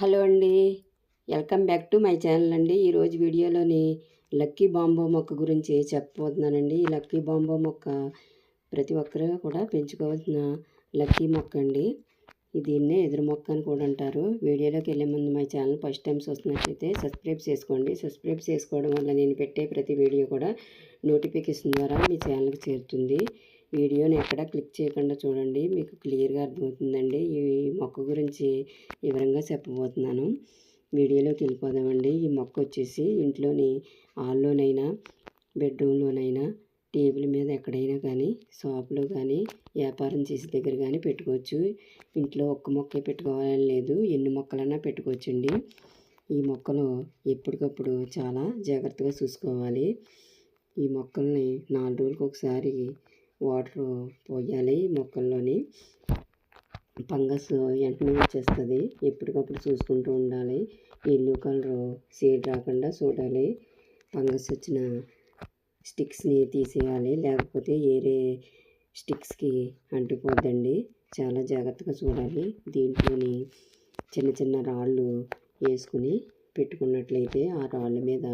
Hello అండి. Welcome back to my channel అండి. ఈరోజు వీడియోలోని లక్కీ బాంబో మొక్క గురించి చెప్పబోతున్నానండి. ఈ లక్కీ బాంబో మొక్క ప్రతి ఒక్కరూ కూడా పెంచుకోవాల్సిన లక్కీ మొక్క అండి. దీన్నే ఎదురు మొక్క అని కూడా అంటారు. వీడియోలోకి వెళ్ళే ముందు మై ఛానల్ ఫస్ట్ టైం చూస్తున్నట్లయితే సబ్స్క్రైబ్ చేసుకోండి. సబ్స్క్రైబ్ చేసుకోవడం వల్ల నేను పెట్టే ప్రతి వీడియో కూడా నోటిఫికేషన్ ద్వారా మీ ఛానల్కి చేరుతుంది. వీడియోని ఎక్కడ క్లిక్ చేయకుండా చూడండి. మీకు క్లియర్గా అర్థమవుతుందండి. ఈ మొక్క గురించి వివరంగా చెప్పబోతున్నాను. వీడియోలోకి వెళ్ళిపోదామండి. ఈ మొక్క వచ్చేసి ఇంట్లోని హాల్లోనైనా బెడ్రూమ్లోనైనా టేబుల్ మీద ఎక్కడైనా కానీ షాప్లో కానీ వ్యాపారం చేసే దగ్గర కానీ పెట్టుకోవచ్చు. ఇంట్లో ఒక్క మొక్కే పెట్టుకోవాలని లేదు. ఎన్ని మొక్కలైనా పెట్టుకోవచ్చండి. ఈ మొక్కలు ఎప్పటికప్పుడు చాలా జాగ్రత్తగా చూసుకోవాలి. ఈ మొక్కల్ని నాలుగు రోజులకు ఒకసారి వాటర్ పోయాలి మొక్కల్లోని. ఫంగస్ వెంటనే వచ్చేస్తుంది. ఎప్పటికప్పుడు చూసుకుంటూ ఉండాలి. ఎల్లో కలర్ సీడ్ రాకుండా చూడాలి. ఫంగస్ వచ్చిన స్టిక్స్ని తీసేయాలి. లేకపోతే వేరే స్టిక్స్కి అంటిపోద్దండి చాలా జాగ్రత్తగా చూడాలి. దీంట్లోని చిన్న చిన్న రాళ్ళు వేసుకుని పెట్టుకున్నట్లయితే ఆ రాళ్ళ మీద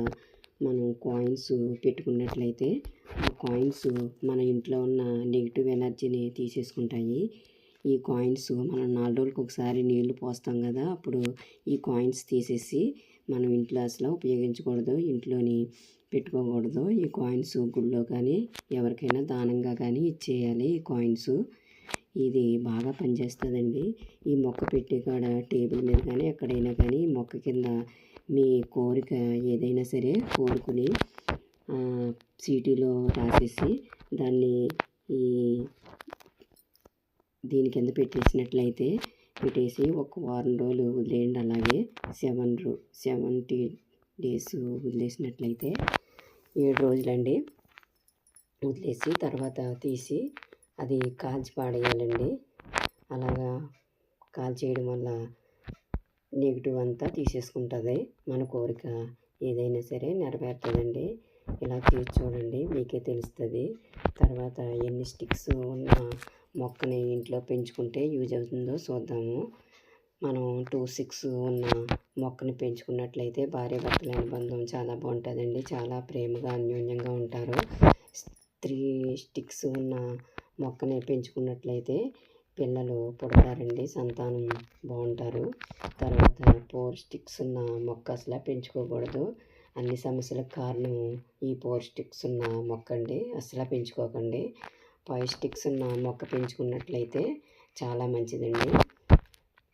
మనం కాయిన్స్ పెట్టుకున్నట్లయితే ఆ కాయిన్స్ మన ఇంట్లో ఉన్న నెగిటివ్ ఎనర్జీని తీసేసుకుంటాయి. ఈ కాయిన్స్ మనం నాలుగు రోజులకు ఒకసారి నీళ్ళు పోస్తాం కదా అప్పుడు ఈ కాయిన్స్ తీసేసి మనం ఇంట్లో అసలు ఉపయోగించకూడదు ఇంట్లోని పెట్టుకోకూడదు. ఈ కాయిన్స్ గుళ్ళో కానీ ఎవరికైనా దానంగా కానీ ఇచ్చేయాలి ఈ కాయిన్స్ ఇది బాగా పనిచేస్తుందండి. ఈ మొక్క పెట్టి కాడ టేబుల్ మీద కానీ ఎక్కడైనా కానీ మొక్క కింద మీ కోరిక ఏదైనా సరే కోరుకుని సీటీలో రాసేసి దాన్ని ఈ దీని కింద పెట్టేసినట్లయితే పెట్టేసి ఒక వారం రోజులు వదిలేయండి. అలాగే సెవెన్ రో సెవెంటీ డేస్ వదిలేసినట్లయితే ఏడు రోజులండి. వదిలేసి తర్వాత తీసి అది కాల్చి పాడేయాలండి. అలాగా కాల్చేయడం వల్ల నెగిటివ్ అంతా తీసేసుకుంటుంది. మన కోరిక ఏదైనా సరే నెరవేరుతుందండి. ఇలా తీసి చూడండి మీకే తెలుస్తుంది. తర్వాత ఎన్ని స్టిక్స్ ఉన్న మొక్కని ఇంట్లో పెంచుకుంటే యూజ్ అవుతుందో చూద్దాము. మనం టూ సిక్స్ ఉన్న మొక్కని పెంచుకున్నట్లయితే భార్య భర్తల అనుబంధం చాలా బాగుంటుందండి. చాలా ప్రేమగా అన్యోన్యంగా ఉంటారు. త్రీ స్టిక్స్ ఉన్న మొక్కని పెంచుకున్నట్లయితే పిల్లలు పుడతారండి సంతానం బాగుంటారు. తర్వాత ఫోర్ స్టిక్స్ ఉన్న మొక్క అసలు పెంచుకోకూడదు. అన్ని సమస్యలకు కారణం ఈ ఫోర్ స్టిక్స్ ఉన్న మొక్క అండి అసలు పెంచుకోకండి. ఫైవ్ స్టిక్స్ ఉన్న మొక్క పెంచుకున్నట్లయితే చాలా మంచిదండి.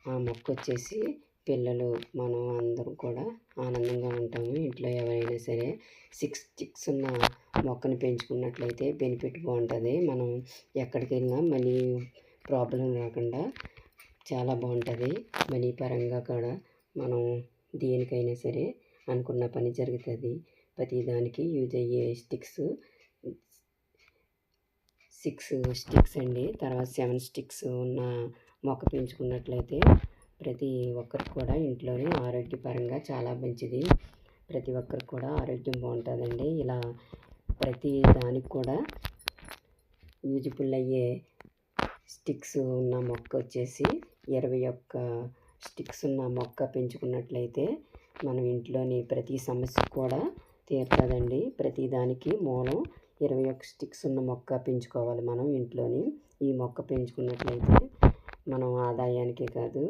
ఆ మొక్క వచ్చేసి పిల్లలు మనం అందరం కూడా ఆనందంగా ఉంటాము. ఇంట్లో ఎవరైనా సరే సిక్స్ స్టిక్స్ ఉన్న మొక్కను పెంచుకున్నట్లయితే బెనిఫిట్ బాగుంటుంది. మనం ఎక్కడికి వెళ్ళినా మనీ ప్రాబ్లం రాకుండా చాలా బాగుంటుంది. మనీ పరంగా కూడా మనం దేనికైనా సరే అనుకున్న పని జరుగుతుంది. ప్రతిదానికి యూజ్ అయ్యే స్టిక్స్ సిక్స్ స్టిక్స్ అండి. తర్వాత సెవెన్ స్టిక్స్ ఉన్న మొక్క పెంచుకున్నట్లయితే ప్రతి ఒక్కరికి కూడా ఇంట్లోనే ఆరోగ్యపరంగా చాలా మంచిది. ప్రతి ఒక్కరికి కూడా ఆరోగ్యం బాగుంటుందండి. ఇలా ప్రతి దానికి కూడా యూజ్ఫుల్ అయ్యే స్టిక్స్ ఉన్న మొక్క వచ్చేసి ఇరవై ఒక్క స్టిక్స్ ఉన్న మొక్క పెంచుకున్నట్లయితే మనం ఇంట్లోని ప్రతి సమస్య కూడా తీరుతుందండి. ప్రతి దానికి మూలం ఇరవై ఒక్క స్టిక్స్ ఉన్న మొక్క పెంచుకోవాలి మనం ఇంట్లోని. ఈ మొక్క పెంచుకున్నట్లయితే మనం ఆదాయానికే కాదు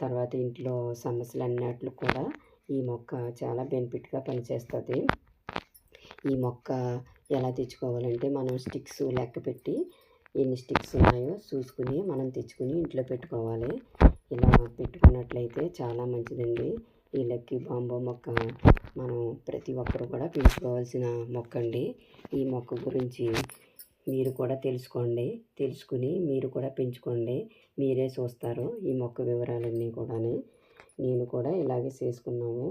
తర్వాత ఇంట్లో సమస్యలు అన్నట్లు కూడా ఈ మొక్క చాలా బెనిఫిట్గా పనిచేస్తుంది. ఈ మొక్క ఎలా తెచ్చుకోవాలంటే మనం స్టిక్స్ లెక్క పెట్టి ఎన్ని స్టిక్స్ ఉన్నాయో చూసుకుని మనం తెచ్చుకుని ఇంట్లో పెట్టుకోవాలి. ఇలా పెట్టుకున్నట్లయితే చాలా మంచిదండి. ఈ లక్కీ బాంబో మొక్క మనం ప్రతి ఒక్కరు కూడా పెంచుకోవాల్సిన మొక్క అండి ఈ మొక్క గురించి మీరు కూడా తెలుసుకోండి. తెలుసుకుని మీరు కూడా పెంచుకోండి. మీరే చూస్తారు ఈ మొక్క వివరాలన్నీ కూడా నేను కూడా ఇలాగే చేసుకున్నాము